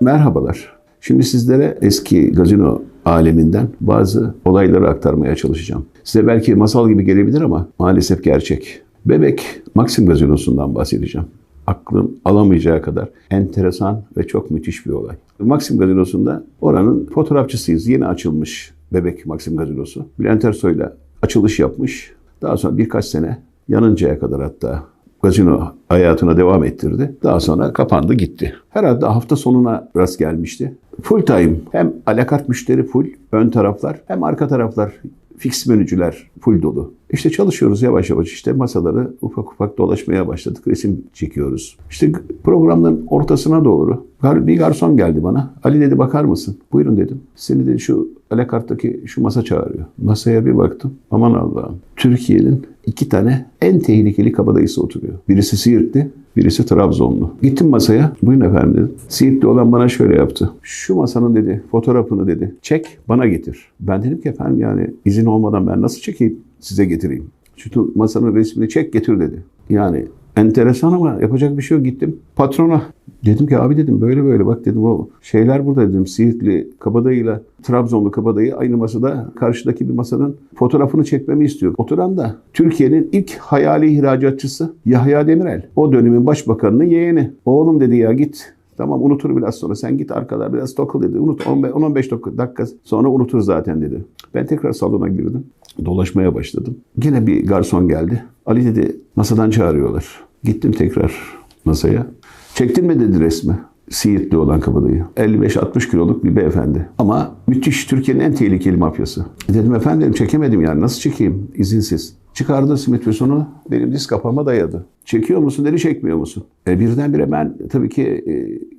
Merhabalar. Şimdi sizlere eski gazino aleminden bazı olayları aktarmaya çalışacağım. Size belki masal gibi gelebilir ama maalesef gerçek. Bebek Maxim Gazinosu'ndan bahsedeceğim. Aklın alamayacağı kadar enteresan ve çok müthiş bir olay. Maxim Gazinosu'nda oranın fotoğrafçısıyız. Yeni açılmış Bebek Maxim Gazinosu. Bülent Ersoy'la açılış yapmış. Daha sonra birkaç sene yanıncaya kadar hatta gazino hayatına devam ettirdi. Daha sonra kapandı gitti. Herhalde hafta sonuna rast gelmişti. Full time hem alakart müşteri full ön taraflar hem arka taraflar fix menücüler full dolu. İşte çalışıyoruz yavaş yavaş işte masaları ufak ufak dolaşmaya başladık. Resim çekiyoruz. İşte programın ortasına doğru bir garson geldi bana. Ali dedi bakar mısın? Buyurun dedim. Seni dedi şu alakarttaki şu masa çağırıyor. Masaya bir baktım. Aman Allah'ım. Türkiye'nin iki tane en tehlikeli kabadayısı oturuyor. Birisi Siirtli, birisi Trabzonlu. Gittim masaya. Buyurun efendim dedim. Siirtli olan bana şöyle yaptı. Şu masanın dedi fotoğrafını dedi. Çek bana getir. Ben dedim ki efendim yani izin olmadan ben nasıl çekeyim size getireyim. Şu masanın resmini çek getir dedi. Yani enteresan ama yapacak bir şey yok. Gittim patrona dedim ki abi dedim böyle böyle bak dedim o şeyler burada dedim. Siirtli kabadayıyla Trabzonlu kabadayı aynı masada karşıdaki bir masanın fotoğrafını çekmemi istiyor. Oturan da Türkiye'nin ilk hayali ihracatçısı Yahya Demirel. O dönemin başbakanının yeğeni. Oğlum dedi ya git Tamam unutur biraz sonra. Sen git arkada biraz tokul dedi. Unut 15 dakika sonra unutur zaten dedi. Ben tekrar salona girdim. Dolaşmaya başladım. Yine bir garson geldi. Ali dedi masadan çağırıyorlar. Gittim tekrar masaya. Çektin mi dedi resmi. Siirtli olan kabadayı. 55-60 kiloluk bir beyefendi. Ama müthiş Türkiye'nin en tehlikeli mafyası. Dedim efendim çekemedim yani nasıl çekeyim izinsiz. Çıkardı sonu benim diz kapağıma dayadı. Çekiyor musun dedi çekmiyor musun? E birdenbire ben tabii ki e,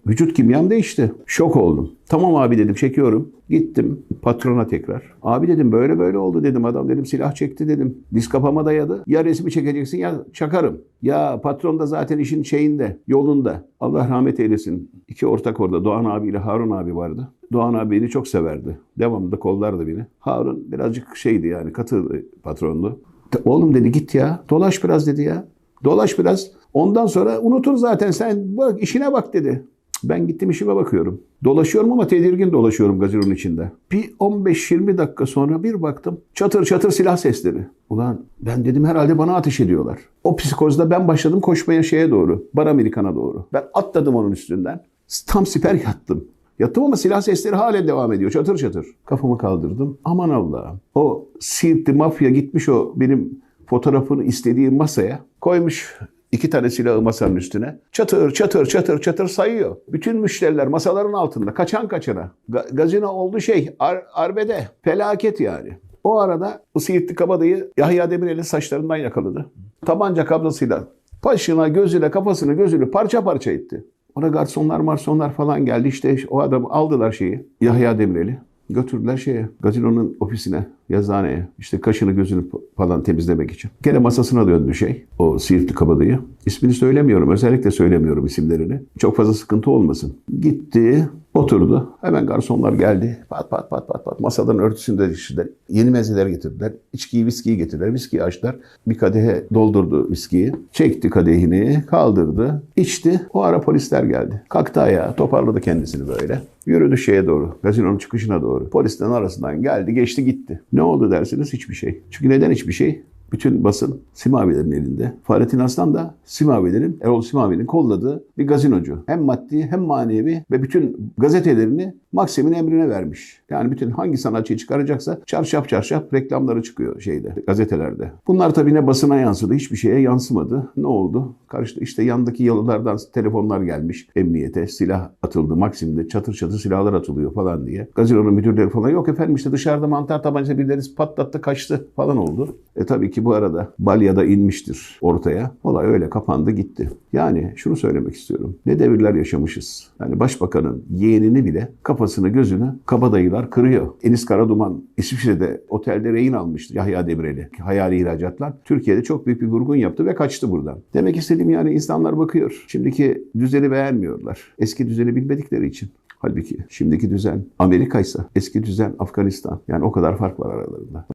vücut kimyam değişti. Şok oldum. Tamam abi dedim çekiyorum. Gittim patrona tekrar. Abi dedim böyle böyle oldu dedim adam dedim silah çekti dedim. Diz kapağıma dayadı. Ya resmi çekeceksin ya çakarım. Ya patron da zaten işin şeyinde yolunda. Allah rahmet eylesin. İki ortak orada Doğan abiyle Harun abi vardı. Doğan abi beni çok severdi. Devamlı kollardı beni. Harun birazcık şeydi yani katı patronlu. Oğlum dedi git ya. Dolaş biraz dedi ya. Dolaş biraz. Ondan sonra unutur zaten sen bak işine bak dedi. Ben gittim işime bakıyorum. Dolaşıyorum ama tedirgin dolaşıyorum gazinonun içinde. Bir 15-20 dakika sonra bir baktım çatır çatır silah sesleri. Ulan ben dedim herhalde bana ateş ediyorlar. O psikozda ben başladım koşmaya şeye doğru. Bar Amerikan'a doğru. Ben atladım onun üstünden. Tam siper yattım. Yattım ama silah sesleri halen devam ediyor. Çatır çatır. Kafamı kaldırdım. Aman Allah'ım. O Siirtli mafya gitmiş o benim fotoğrafını istediği masaya. Koymuş iki tane silahı masanın üstüne. Çatır çatır çatır çatır sayıyor. Bütün müşteriler masaların altında. Kaçan kaçana. Ga- gazino oldu şey ar- arbede. Felaket yani. O arada o Siirtli kabadayı Yahya Demirel'in saçlarından yakaladı. Tabanca kablasıyla başına, gözüne, kafasını, gözünü parça parça etti. Ona garsonlar marsonlar falan geldi. İşte o adamı aldılar şeyi. Yahya Demirel'i. Götürdüler şeye, gazinonun ofisine, yazıhaneye. İşte kaşını gözünü falan temizlemek için. Gene masasına döndü şey. O Siirtli kabadayı. İsmini söylemiyorum. Özellikle söylemiyorum isimlerini. Çok fazla sıkıntı olmasın. Gitti, oturdu. Hemen garsonlar geldi. Pat pat pat pat pat. Masadan örtüsünde diştiler. Yeni mezeler getirdiler. İçkiyi, viskiyi getirdiler. Viskiyi açtılar. Bir kadehe doldurdu viskiyi. Çekti kadehini, kaldırdı. içti. O ara polisler geldi. Kalktı ayağa, toparladı kendisini böyle. Yürüdü şeye doğru, gazinonun çıkışına doğru. Polislerin arasından geldi, geçti gitti. Ne oldu dersiniz? Hiçbir şey. Çünkü neden hiçbir şey? Bütün basın Simavilerin elinde. Fahrettin Aslan da Simavilerin, Erol Simavi'nin kolladığı bir gazinocu. Hem maddi hem manevi ve bütün gazetelerini Maksim'in emrine vermiş. Yani bütün hangi sanatçıyı çıkaracaksa çarşaf çarşaf reklamları çıkıyor şeyde, gazetelerde. Bunlar tabii ne basına yansıdı, hiçbir şeye yansımadı. Ne oldu? Karşıda işte yandaki yalılardan telefonlar gelmiş emniyete. Silah atıldı Maksim'de, çatır çatır silahlar atılıyor falan diye. Gazinonun müdürleri falan yok efendim işte dışarıda mantar tabanca birileri patlattı kaçtı falan oldu. E tabii ki bu arada balyada inmiştir ortaya. Olay öyle kapandı gitti. Yani şunu söylemek istiyorum. Ne devirler yaşamışız. Yani başbakanın yeğenini bile kafasını gözünü kabadayılar kırıyor. Enis Karaduman İsviçre'de otelde rehin almıştı Yahya Demirel'i. Hayali ihracatlar. Türkiye'de çok büyük bir vurgun yaptı ve kaçtı buradan. Demek istediğim yani insanlar bakıyor. Şimdiki düzeni beğenmiyorlar. Eski düzeni bilmedikleri için. Halbuki şimdiki düzen Amerika ise eski düzen Afganistan. Yani o kadar fark var aralarında.